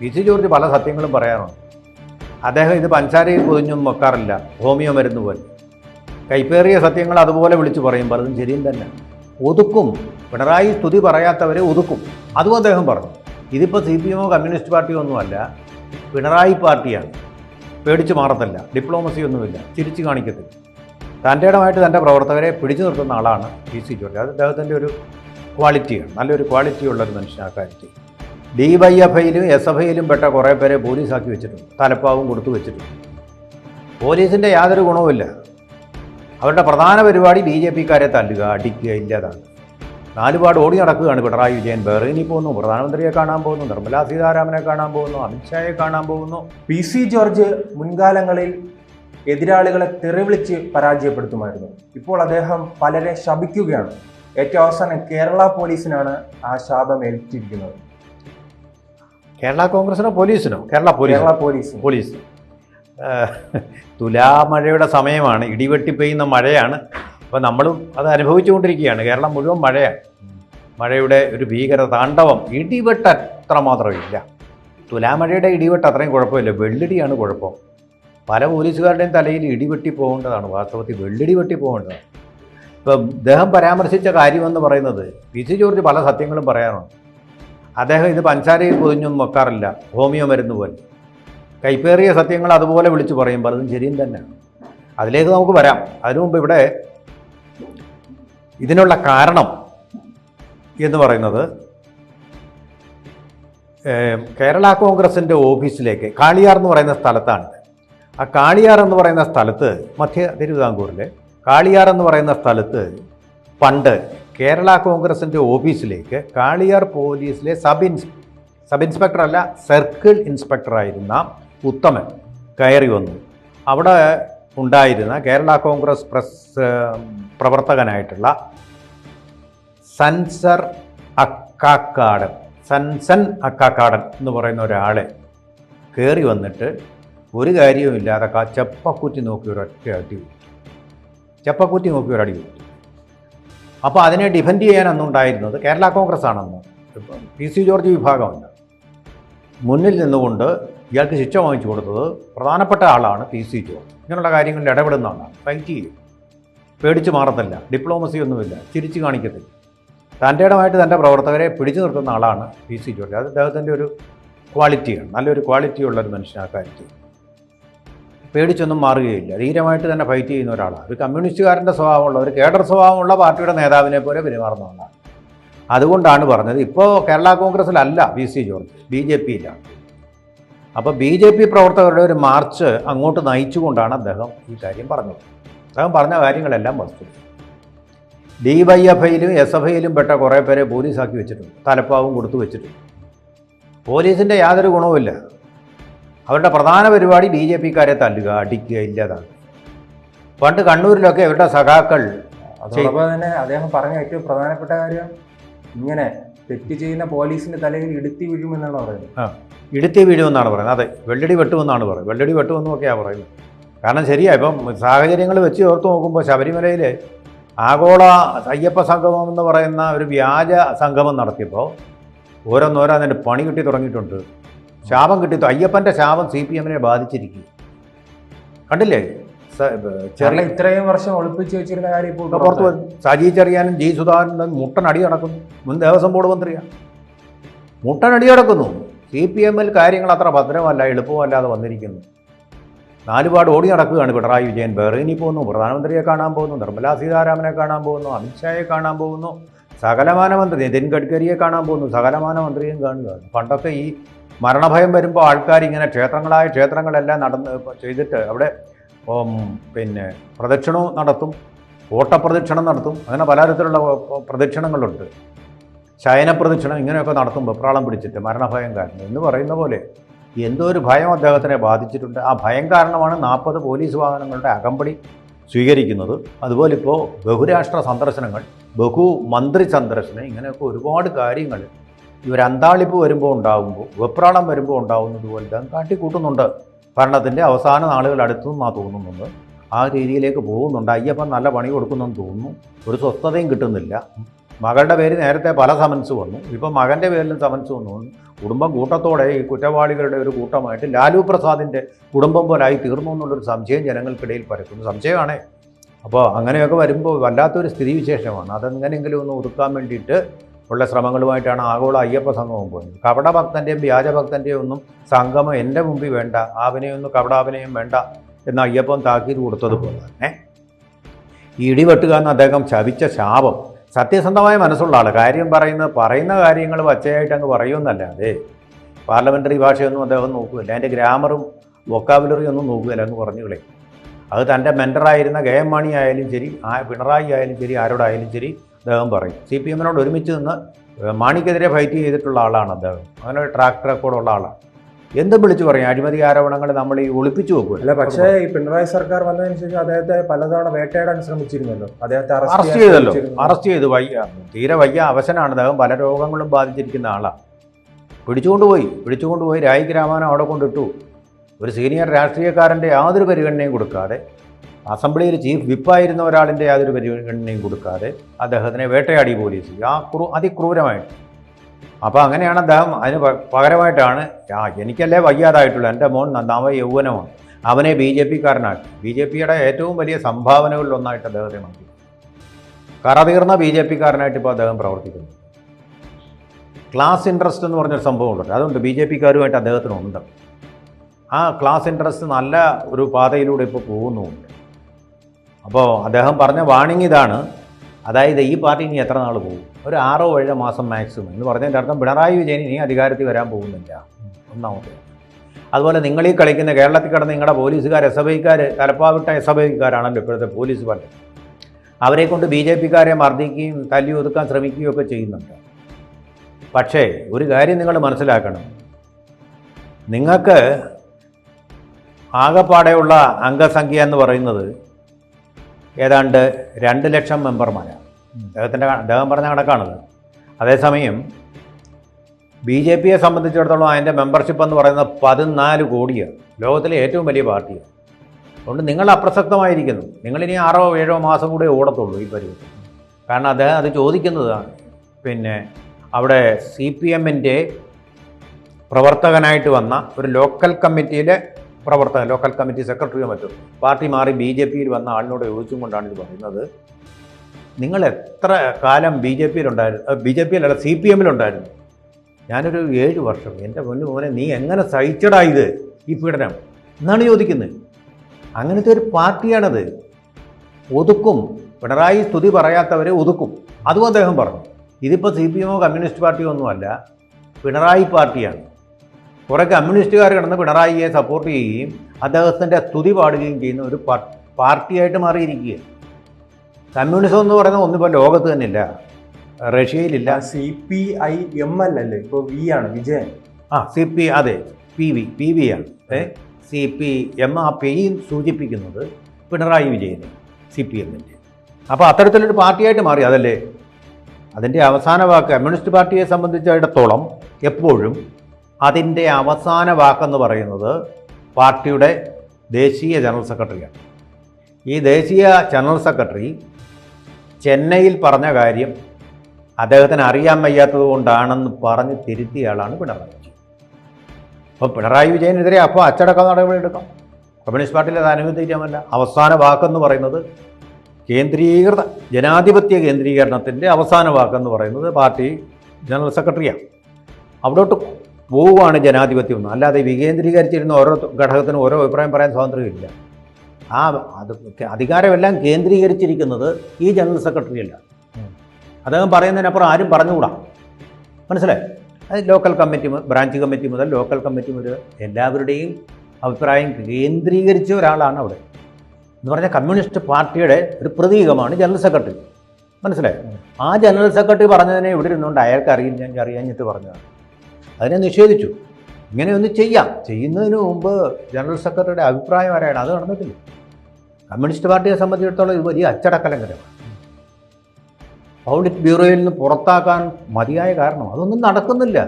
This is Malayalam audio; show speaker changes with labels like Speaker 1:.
Speaker 1: പി സി ജോർജ് പല സത്യങ്ങളും പറയാറുണ്ട്. അദ്ദേഹം ഇത് പഞ്ചാരയിൽ പൊതിഞ്ഞൊന്നും വെക്കാറില്ല. ഹോമിയോ മരുന്ന് പോലെ. കൈപ്പേറിയ സത്യങ്ങൾ അതുപോലെ വിളിച്ചു പറയും പലതും ശരിയും തന്നെ. ഒതുക്കും. പിണറായി സ്തുതി പറയാത്തവരെ ഒതുക്കും. അതും അദ്ദേഹം പറഞ്ഞു. ഇതിപ്പോൾ സി പി എമ്മോ കമ്മ്യൂണിസ്റ്റ് പാർട്ടിയോ ഒന്നുമല്ല പിണറായി പാർട്ടിയാണ്. പേടിച്ചു മാറത്തല്ല. ഡിപ്ലോമസി ഒന്നുമില്ല. ചിരിച്ചു കാണിക്കത്തില്ല. തന്റെ ഇടമായിട്ട് തന്റെ പ്രവർത്തകരെ പിടിച്ചു നിർത്തുന്ന ആളാണ് പി സി ജോർജ്. അത് അദ്ദേഹത്തിന്റെ ഒരു ക്വാളിറ്റിയാണ്. നല്ലൊരു ക്വാളിറ്റി ഒരു മനുഷ്യൻ ആ കാര്യത്തിൽ. ഡി വൈ എഫ് ഐയിലും എസ് എഫ് ഐയിലും പെട്ട കുറേ പേരെ പോലീസാക്കി വെച്ചിട്ടുണ്ട്. തലപ്പാവും കൊടുത്തു വെച്ചിട്ടുണ്ട്. പോലീസിന്റെ യാതൊരു ഗുണവുമില്ല. അവരുടെ പ്രധാന പരിപാടി ബി ജെ പിക്കാരെ തല്ലുക അടിക്കുക ഇല്ലാതാണ് നാലുപാട് ഓടി നടക്കുകയാണ് പിണറായി വിജയൻ. ബെഹ്റീനിൽ പോകുന്നു. പ്രധാനമന്ത്രിയെ കാണാൻ പോകുന്നു. നിർമ്മലാ സീതാരാമനെ കാണാൻ പോകുന്നു. അമിത്ഷായെ കാണാൻ പോകുന്നു.
Speaker 2: പി സി ജോർജ് മുൻകാലങ്ങളിൽ എതിരാളികളെ തെറിവിളിച്ച് പരാജയപ്പെടുത്തുമായിരുന്നു. ഇപ്പോൾ അദ്ദേഹം പലരെ ശപിക്കുകയാണ്. ഏറ്റവും അവസാനം കേരള പോലീസിനാണ് ആ ശാപം ഏൽപ്പിച്ചിരിക്കുന്നത്
Speaker 1: കേരള കോൺഗ്രസിനോ പോലീസിനോ? Kerala police
Speaker 2: Kerala police.
Speaker 1: Police. തുലാമഴയുടെ സമയമാണ്. ഇടിവെട്ടി പെയ്യുന്ന മഴയാണ്. അപ്പോൾ നമ്മളും അത് അനുഭവിച്ചുകൊണ്ടിരിക്കുകയാണ്. കേരളം മുഴുവൻ മഴയാണ്. മഴയുടെ ഒരു ഭീകര താണ്ഡവം ഇടിവെട്ട് അത്ര മാത്രമില്ല തുലാമഴയുടെ ഇടിവെട്ട് അത്രയും കുഴപ്പമില്ല. വെള്ളിടിയാണ് കുഴപ്പം. പല പോലീസുകാരുടെയും തലയിൽ ഇടിവെട്ടി പോകേണ്ടതാണ്. വാസ്തവത്തിൽ വെള്ളിടി വെട്ടി പോകേണ്ടതാണ്. ഇപ്പം ഇദ്ദേഹം പരാമർശിച്ച കാര്യമെന്ന് പറയുന്നത് പി സി ജോർജ് പല സത്യങ്ങളും പറയാറുണ്ട്. അദ്ദേഹം ഇത് പഞ്ചാരയിൽ പൊതിഞ്ഞൊന്നും നോക്കാറില്ല ഹോമിയോ മരുന്ന് പോലെ. കൈപ്പേറിയ സത്യങ്ങൾ അതുപോലെ വിളിച്ചു പറയും. പലതും ശരിയും തന്നെയാണ്. അതിലേക്ക് നമുക്ക് വരാം. അതിനു മുമ്പ് ഇവിടെ ഇതിനുള്ള കാരണം എന്ന് പറയുന്നത് കേരള കോൺഗ്രസിന്റെ ഓഫീസിലേക്ക് കാളിയാർ എന്ന് പറയുന്ന സ്ഥലത്താണ്. ആ കാളിയാർ എന്ന് പറയുന്ന സ്ഥലത്ത് മധ്യ തിരുവിതാംകൂറിലെ കാളിയാർ എന്ന് പറയുന്ന സ്ഥലത്ത് പണ്ട് കേരള കോൺഗ്രസിന്റെ ഓഫീസിലേക്ക് കാളിയാർ പോലീസിലെ സബ് ഇൻസ് സബ് ഇൻസ്പെക്ടർ അല്ല സർക്കിൾ ഇൻസ്പെക്ടറായിരുന്ന ഉത്തമൻ കയറി വന്നു. അവിടെ ഉണ്ടായിരുന്ന കേരള കോൺഗ്രസ് പ്രസ് പ്രവർത്തകനായിട്ടുള്ള സൻസർ അക്കാക്കാടൻ സൻസൻ അക്കാക്കാടൻ എന്ന് പറയുന്ന ഒരാളെ കയറി വന്നിട്ട് ഒരു കാര്യവുമില്ലാതെ ചെപ്പക്കുറ്റി നോക്കി ഒരൊറ്റ അടി ചപ്പക്കുറ്റി നോക്കി ഒരടി കൊടുത്തു അപ്പോൾ അതിനെ ഡിഫെൻഡ് ചെയ്യാൻ അന്നുണ്ടായിരുന്നത് കേരള കോൺഗ്രസ് ആണെന്ന്. പി സി ജോർജ് വിഭാഗമുണ്ട്. മുന്നിൽ നിന്നുകൊണ്ട് ഇയാൾക്ക് ശിക്ഷ വാങ്ങിച്ചു കൊടുത്തത് പ്രധാനപ്പെട്ട ആളാണ് പി സി ജോർജ്. ഇങ്ങനെയുള്ള കാര്യങ്ങളിൽ ഇടപെടുന്ന ആളാണ് ഫൈറ്റ് ചെയ്യും. പേടിച്ചു മാറത്തില്ല. ഡിപ്ലോമസി ഒന്നുമില്ല. ചിരിച്ചു കാണിക്കത്തില്ല. തന്റെ ഇടമായിട്ട് തന്റെ പ്രവർത്തകരെ പിടിച്ചു നിർത്തുന്ന ആളാണ് പി സി ജോർജ്. അത് അദ്ദേഹത്തിന്റെ ഒരു ക്വാളിറ്റിയാണ് നല്ലൊരു ക്വാളിറ്റി ഉള്ള ഒരു കാര്യത്തിൽ പേടിച്ചൊന്നും മാറുകയില്ല. ധീരമായിട്ട് തന്നെ ഫൈറ്റ് ചെയ്യുന്ന ഒരാളാണ്. ഒരു കമ്മ്യൂണിസ്റ്റുകാരന്റെ സ്വഭാവമുള്ള ഒരു കേഡർ സ്വഭാവമുള്ള പാർട്ടിയുടെ നേതാവിനെ പോലെ പെരുമാറുന്ന ആളാണ്. അതുകൊണ്ടാണ് പറഞ്ഞത് ഇപ്പോൾ Kerala കോൺഗ്രസ്സിലല്ല B C George B J പിയിലാണ്. അപ്പോൾ ബി ജെ പി പ്രവർത്തകരുടെ ഒരു മാർച്ച് അങ്ങോട്ട് നയിച്ചുകൊണ്ടാണ് അദ്ദേഹം ഈ കാര്യം പറഞ്ഞത്. അദ്ദേഹം പറഞ്ഞ കാര്യങ്ങളെല്ലാം വസ്തു ഡി വൈ എഫ് ഐയിലും എസ് എഫ് ഐയിലും പെട്ട കുറേ പേരെ പോലീസാക്കി വെച്ചിട്ടുണ്ട്. തലപ്പാവും കൊടുത്തു വെച്ചിട്ടുണ്ട്. പോലീസിന്റെ യാതൊരു ഗുണവുമില്ല. അവരുടെ പ്രധാന പരിപാടി ബി ജെ പിക്കാരെ തല്ലുക അടിക്കുക ഇല്ലാതാണ് പണ്ട് കണ്ണൂരിലൊക്കെ ഇവരുടെ സഖാക്കൾ
Speaker 2: അതോടൊപ്പം തന്നെ അദ്ദേഹം പറഞ്ഞ ഏറ്റവും പ്രധാനപ്പെട്ട കാര്യം ഇങ്ങനെ തെറ്റ് ചെയ്യുന്ന പോലീസിന്റെ തലയിൽ ഇടുത്തി വീഴുമെന്നാണ് പറയുന്നത്.
Speaker 1: ഇടുത്തി വീഴുമെന്നാണ് പറയുന്നത്. അതെ വെള്ളടി വെട്ടുമെന്നാണ് പറയുന്നത്. വെള്ളടി വെട്ടുമെന്നൊക്കെയാണ് പറയുന്നത്. കാരണം ശരിയാ ഇപ്പം സാഹചര്യങ്ങൾ വെച്ച് ഓർത്ത് നോക്കുമ്പോൾ ശബരിമലയിൽ ആഗോള അയ്യപ്പ സംഗമം എന്ന് പറയുന്ന ഒരു വ്യാജ സംഗമം നടത്തിയപ്പോൾ ഓരോന്നോരോ അതിന്റെ പണി കിട്ടി തുടങ്ങിയിട്ടുണ്ട്. ശാപം കിട്ടി അയ്യപ്പന്റെ ശാപം സി പി എമ്മിനെ ബാധിച്ചിരിക്കും കണ്ടില്ലേ? ചെറിയ
Speaker 2: ഇത്രയും വർഷം ഒളിപ്പിച്ച് വെച്ചിരുന്ന കാര്യം ഇപ്പോൾ
Speaker 1: പുറത്ത് വരും സജി ചെറിയാനും ജി സുധാകരനും മുട്ടൻ അടി നടക്കുന്നു. മുൻ ദേവസ്വം ബോർഡ് മന്ത്രിയാണ് മുട്ടൻ അടി നടക്കുന്നു. സി പി എമ്മിൽ കാര്യങ്ങൾ അത്ര ഭദ്രമല്ല എളുപ്പമല്ലാതെ വന്നിരിക്കുന്നു. നാലുപാട് ഓടി നടക്കുകയാണ് പിണറായി വിജയൻ. ബെറീനി പോകുന്നു. പ്രധാനമന്ത്രിയെ കാണാൻ പോകുന്നു. നിർമ്മലാ സീതാരാമനെ കാണാൻ പോകുന്നു. അമിത്ഷായെ കാണാൻ പോകുന്നു. സകലമാന മന്ത്രി നിതിൻ ഗഡ്കരിയെ കാണാൻ പോകുന്നു. സകലമാന മന്ത്രിയും കാണുകയാണ്. പണ്ടൊക്കെ ഈ മരണഭയം വരുമ്പോൾ ആൾക്കാർ ഇങ്ങനെ ക്ഷേത്രങ്ങളായ ക്ഷേത്രങ്ങളെല്ലാം നടന്ന് ചെയ്തിട്ട് അവിടെ പിന്നെ പ്രദക്ഷിണവും നടത്തും ഓട്ടപ്രദക്ഷിണം നടത്തും. അങ്ങനെ പലതരത്തിലുള്ള പ്രദക്ഷിണങ്ങളുണ്ട്. ശയനപ്രദക്ഷിണം ഇങ്ങനെയൊക്കെ നടത്തും വെപ്രാളം പിടിച്ചിട്ട് മരണഭയം കാരണം. എന്ന് പറയുന്ന പോലെ എന്തോ ഒരു ഭയം അദ്ദേഹത്തിനെ ബാധിച്ചിട്ടുണ്ട്. ആ ഭയം കാരണമാണ് നാൽപ്പത് പോലീസ് വാഹനങ്ങളുടെ അകമ്പടി സ്വീകരിക്കുന്നത്. അതുപോലെ ഇപ്പോൾ ബഹുരാഷ്ട്ര സന്ദർശനങ്ങൾ ബഹു മന്ത്രി സന്ദർശനം ഇങ്ങനെയൊക്കെ ഒരുപാട് കാര്യങ്ങൾ ഇവർ അന്താളിപ്പ് വരുമ്പോൾ ഉണ്ടാകുമ്പോൾ വെപ്രാളം വരുമ്പോൾ ഉണ്ടാകുന്നത് പോലെ കാട്ടിക്കൂട്ടുന്നുണ്ട്. ഭരണത്തിന്റെ അവസാന നാളുകൾ അടുത്തുനിന്നാണ് തോന്നുന്നുണ്ട് ആ രീതിയിലേക്ക് പോകുന്നുണ്ട്. അയ്യപ്പൻ നല്ല പണി കൊടുക്കുന്നെന്ന് തോന്നുന്നു. ഒരു സ്വസ്ഥതയും കിട്ടുന്നില്ല. മകളുടെ പേര് നേരത്തെ പല സമൻസ് വന്നു. ഇപ്പം മകന്റെ പേരിലും സമൻസ് വന്നു. കുടുംബം കൂട്ടത്തോടെ ഈ കുറ്റവാളികളുടെ ഒരു കൂട്ടമായിട്ട് ലാലു പ്രസാദിന്റെ കുടുംബം പോലായി തീർന്നു എന്നുള്ളൊരു സംശയം ജനങ്ങൾക്കിടയിൽ പരക്കുന്നു. സംശയമാണേ. അപ്പോൾ അങ്ങനെയൊക്കെ വരുമ്പോൾ വല്ലാത്തൊരു സ്ഥിതിവിശേഷമാണ്. അതെങ്ങനെയെങ്കിലും ഒന്ന് ഒതുക്കാൻ വേണ്ടിയിട്ട് ഉള്ള ശ്രമങ്ങളുമായിട്ടാണ് ആഗോള അയ്യപ്പ സംഗമം പോയത്. കപടഭക്തന്റെയും വ്യാജഭക്തന്റെയും ഒന്നും സംഗമം എന്റെ മുമ്പിൽ വേണ്ട ആവിനെയൊന്നും കപടാഭിനയം വേണ്ട എന്ന അയ്യപ്പൻ താക്കീത് കൊടുത്തതുപോലെ തന്നെ ഇടിവെട്ടുക എന്ന് അദ്ദേഹം ശവിച്ച ശാപം സത്യസന്ധമായ മനസ്സുള്ള ആൾ കാര്യം പറയുന്ന പറയുന്ന കാര്യങ്ങൾ പച്ചയായിട്ട് അങ്ങ് പറയുമെന്നല്ലാതെ പാർലമെന്ററി ഭാഷയൊന്നും അദ്ദേഹം നോക്കുകയില്ല. അതിന്റെ ഗ്രാമറും വൊക്കാബുലറി ഒന്നും നോക്കുകയില്ല അങ്ങ് പറഞ്ഞു കളയും. അത് തന്റെ മെന്ററായിരുന്ന എം മാണി ആയാലും ശരി ആ പിണറായി ആയാലും ശരി ആരോടായാലും ശരി അദ്ദേഹം പറയും. സി പി എമ്മിനോട് ഒരുമിച്ച് നിന്ന് മാണിക്കെതിരെ ഫൈറ്റ് ചെയ്തിട്ടുള്ള ആളാണ് അദ്ദേഹം. അങ്ങനെ ഒരു ട്രാക്ക് റെക്കോർഡുള്ള ആളാണ്. എന്ത് വിളിച്ചു പറയും? അഴിമതി ആരോപണങ്ങൾ നമ്മൾ ഈ ഒളിപ്പിച്ചു വെക്കും
Speaker 2: അല്ല പക്ഷേ ഈ പിണറായി സർക്കാർ വന്നതിന് ശേഷം അദ്ദേഹത്തെ പലതവണ വേട്ടയാടാൻ ശ്രമിച്ചിരുന്നല്ലോ. അദ്ദേഹത്തെ
Speaker 1: അറസ്റ്റ് ചെയ്തല്ലോ. അറസ്റ്റ് ചെയ്തു വയ്യ. തീരെ വയ്യ. അവശനാണ്. അദ്ദേഹം പല രോഗങ്ങളും ബാധിച്ചിരിക്കുന്ന ആളാണ് പിടിച്ചുകൊണ്ടുപോയി പിടിച്ചുകൊണ്ടുപോയി രായിക്ക് രാമാനം അവിടെ കൊണ്ടിട്ടു. ഒരു സീനിയർ രാഷ്ട്രീയക്കാരന്റെ യാതൊരു പരിഗണനയും കൊടുക്കാതെ അസംബ്ലിയിൽ ചീഫ് വിപ്പായിരുന്ന ഒരാളിന്റെ യാതൊരു പരിഗണനയും കൊടുക്കാതെ അദ്ദേഹത്തിനെ വേട്ടയാടി പോലീസ്. ആ ക്രൂ അതിക്രൂരമായിട്ട്. അപ്പോൾ അങ്ങനെയാണ് അദ്ദേഹം അതിന് പകരമായിട്ടാണ് ആ എനിക്കല്ലേ വയ്യാതായിട്ടുള്ളൂ. എന്റെ മോൻ നന്നാവ യൗവനമാണ്. അവനെ ബി ജെ പിക്കാരനാക്കി. ബി ജെ പിയുടെ ഏറ്റവും വലിയ സംഭാവനകളിൽ ഒന്നായിട്ട് അദ്ദേഹത്തെ മാറ്റി. കറതീർന്ന ബി ജെ പിക്കാരനായിട്ട് ഇപ്പോൾ അദ്ദേഹം പ്രവർത്തിക്കുന്നു. ക്ലാസ് ഇൻട്രസ്റ്റ് എന്ന് പറഞ്ഞൊരു സംഭവമുണ്ട്. അതുകൊണ്ട് ബി ജെ പിക്കാരുമായിട്ട് അദ്ദേഹത്തിനുണ്ട് ആ ക്ലാസ് ഇൻട്രസ്റ്റ് നല്ല ഒരു പാതയിലൂടെ ഇപ്പോൾ പോകുന്നുമുണ്ട്. അപ്പോൾ അദ്ദേഹം പറഞ്ഞ വാണിംഗ് ഇതാണ്. അതായത് ഈ പാർട്ടി ഇനി എത്ര നാൾ പോകും? ഒരു ആറോ ഏഴോ മാസം മാക്സിമം എന്ന് പറഞ്ഞതിന്റെ അർത്ഥം പിണറായി വിജയൻ ഇനി അധികാരത്തിൽ വരാൻ പോകുന്നില്ല. ഒന്നാമത് അതുപോലെ നിങ്ങൾ ഈ കളിക്കുന്ന കേരളത്തിൽ കിടന്ന് നിങ്ങളുടെ പോലീസുകാർ എസ് എഫ് ഐക്കാർ തലപ്പാവിട്ട എസ് എഫ് ഐക്കാരാണല്ലോ ഇപ്പോഴത്തെ പോലീസ് പാർട്ടി അവരെ കൊണ്ട് ബി ജെ പിക്കാരെ മർദ്ദിക്കുകയും തല്ലി ഒതുക്കാൻ ശ്രമിക്കുകയും ഒക്കെ ചെയ്യുന്നുണ്ട്. പക്ഷേ ഒരു കാര്യം നിങ്ങൾ മനസ്സിലാക്കണം. നിങ്ങൾക്ക് ആകെപ്പാടെയുള്ള അംഗസംഖ്യ എന്ന് പറയുന്നത് ഏതാണ്ട് രണ്ട് ലക്ഷം മെമ്പർമാരാണ്. അദ്ദേഹത്തിന്റെ അദ്ദേഹം പറഞ്ഞ കണക്കാണത്. അതേസമയം ബി ജെ പിയെ സംബന്ധിച്ചിടത്തോളം അതിന്റെ മെമ്പർഷിപ്പ് എന്ന് പറയുന്നത് പതിനാല് കോടിയാണ്. ലോകത്തിലെ ഏറ്റവും വലിയ പാർട്ടിയാണ്. അതുകൊണ്ട് നിങ്ങൾ അപ്രസക്തമായിരിക്കുന്നു. നിങ്ങളിനി ആറോ ഏഴോ മാസം കൂടെ ഓടത്തുള്ളൂ ഈ പരിപാടി. കാരണം അദ്ദേഹം അത് ചോദിക്കുന്നതാണ്. പിന്നെ അവിടെ സി പി എമ്മിന്റെ പ്രവർത്തകനായിട്ട് വന്ന ഒരു ലോക്കൽ കമ്മിറ്റിയിലെ പ്രവർത്തകൻ ലോക്കൽ കമ്മിറ്റി സെക്രട്ടറിയോ മറ്റോ പാർട്ടി മാറി ബി ജെ പിയിൽ വന്ന ആളിനോട് ചോദിച്ചും കൊണ്ടാണ് ഇത് പറയുന്നത്. നിങ്ങൾ എത്ര കാലം ബി ജെ പിയിലുണ്ടായിരുന്നു ബി ജെ പിയിലല്ല സി പി എമ്മിലുണ്ടായിരുന്നു? ഞാനൊരു ഏഴ് വർഷം എന്റെ മുന്നിൽ മോനെ നീ എങ്ങനെ സഹിച്ചടാ ഇത് ഈ പീഡനം? എന്നാണ് ചോദിക്കുന്നത്. അങ്ങനത്തെ ഒരു പാർട്ടിയാണത്. ഒതുക്കും. പിണറായി സ്തുതി പറയാത്തവരെ ഒതുക്കും. അതും അദ്ദേഹം പറഞ്ഞു. ഇതിപ്പോൾ സി പി എമ്മോ കമ്മ്യൂണിസ്റ്റ് പാർട്ടിയോ ഒന്നുമല്ല പിണറായി പാർട്ടിയാണ്. കുറേ കമ്മ്യൂണിസ്റ്റുകാർ കിടന്ന് പിണറായിയെ സപ്പോർട്ട് ചെയ്യുകയും അദ്ദേഹത്തിന്റെ സ്തുതി പാടുകയും ചെയ്യുന്ന ഒരു പാർട്ടിയായിട്ട് മാറിയിരിക്കുക കമ്മ്യൂണിസം എന്ന് പറയുന്നത് ഒന്നിപ്പോൾ ലോകത്ത് തന്നെ ഇല്ല റഷ്യയിലില്ല
Speaker 2: C P I M L അല്ലേ? ഇപ്പോൾ വി ആണ് വിജയൻ.
Speaker 1: ആ സി പി അതെ പി വി പി വി ആണ്. ഏ സി പി എം ആ പി സൂചിപ്പിക്കുന്നത് പിണറായി വിജയനെ സി പി എമ്മിന്റെ അപ്പോൾ അത്തരത്തിലൊരു പാർട്ടിയായിട്ട് മാറി അതല്ലേ? അതിന്റെ അവസാന വാക്ക് കമ്മ്യൂണിസ്റ്റ് പാർട്ടിയെ സംബന്ധിച്ചിടത്തോളം എപ്പോഴും അതിന്റെ അവസാന വാക്കെന്ന് പറയുന്നത് പാർട്ടിയുടെ ദേശീയ ജനറൽ സെക്രട്ടറിയാണ്. ഈ ദേശീയ ജനറൽ സെക്രട്ടറി ചെന്നൈയിൽ പറഞ്ഞ കാര്യം അദ്ദേഹത്തിന് അറിയാൻ വയ്യാത്തത് കൊണ്ടാണെന്ന് പറഞ്ഞ് തിരുത്തിയയാളാണ് പിണറായി വിജയൻ. അപ്പോൾ പിണറായി വിജയനെതിരെ അപ്പോൾ അച്ചടക്ക നടപടിയെടുക്കാം കമ്മ്യൂണിസ്റ്റ് പാർട്ടിയിൽ അത് അനുവദിക്കാമല്ല. അവസാന വാക്കെന്ന് പറയുന്നത് കേന്ദ്രീകൃത ജനാധിപത്യ കേന്ദ്രീകരണത്തിന്റെ അവസാന വാക്കെന്ന് പറയുന്നത് പാർട്ടി ജനറൽ സെക്രട്ടറിയാണ്. അവിടോട്ട് പോവുകയാണ് ജനാധിപത്യം എന്ന്. അല്ലാതെ വികേന്ദ്രീകരിച്ചിരുന്ന ഓരോ ഘടകത്തിനും ഓരോ അഭിപ്രായം പറയാൻ സ്വാതന്ത്ര്യമില്ല. ആ അത് അധികാരമെല്ലാം കേന്ദ്രീകരിച്ചിരിക്കുന്നത് ഈ ജനറൽ സെക്രട്ടറിയല്ല അദ്ദേഹം പറയുന്നതിനപ്പുറം ആരും പറഞ്ഞുകൂടാ. മനസ്സിലായി? അത് ലോക്കൽ കമ്മിറ്റി ബ്രാഞ്ച് കമ്മിറ്റി മുതൽ ലോക്കൽ കമ്മിറ്റി മുതൽ എല്ലാവരുടെയും അഭിപ്രായം കേന്ദ്രീകരിച്ച ഒരാളാണ് അവിടെ. എന്ന് പറഞ്ഞാൽ കമ്മ്യൂണിസ്റ്റ് പാർട്ടിയുടെ ഒരു പ്രതീകമാണ് ജനറൽ സെക്രട്ടറി. മനസ്സിലായി? ആ ജനറൽ സെക്രട്ടറി പറഞ്ഞതിനെ ഇവിടെ ഇരുന്നുകൊണ്ട് അയാൾക്ക് അറിയില്ല അറിയാഞ്ഞിട്ട് പറഞ്ഞതാണ്. അതിനെ നിഷേധിച്ചു. ഇങ്ങനെ ഒന്ന് ചെയ്യാം. ചെയ്യുന്നതിന് മുമ്പ് ജനറൽ സെക്രട്ടറിയുടെ അഭിപ്രായം അറിയണം അത് നടന്നിട്ടില്ല. കമ്മ്യൂണിസ്റ്റ് പാർട്ടിയെ സംബന്ധിച്ചിടത്തോളം ഇത് വലിയ അച്ചടക്കലങ്കരമാണ് പൗളിറ്റ് ബ്യൂറോയിൽ നിന്ന് പുറത്താക്കാൻ മതിയായ കാരണം അതൊന്നും നടക്കുന്നില്ല.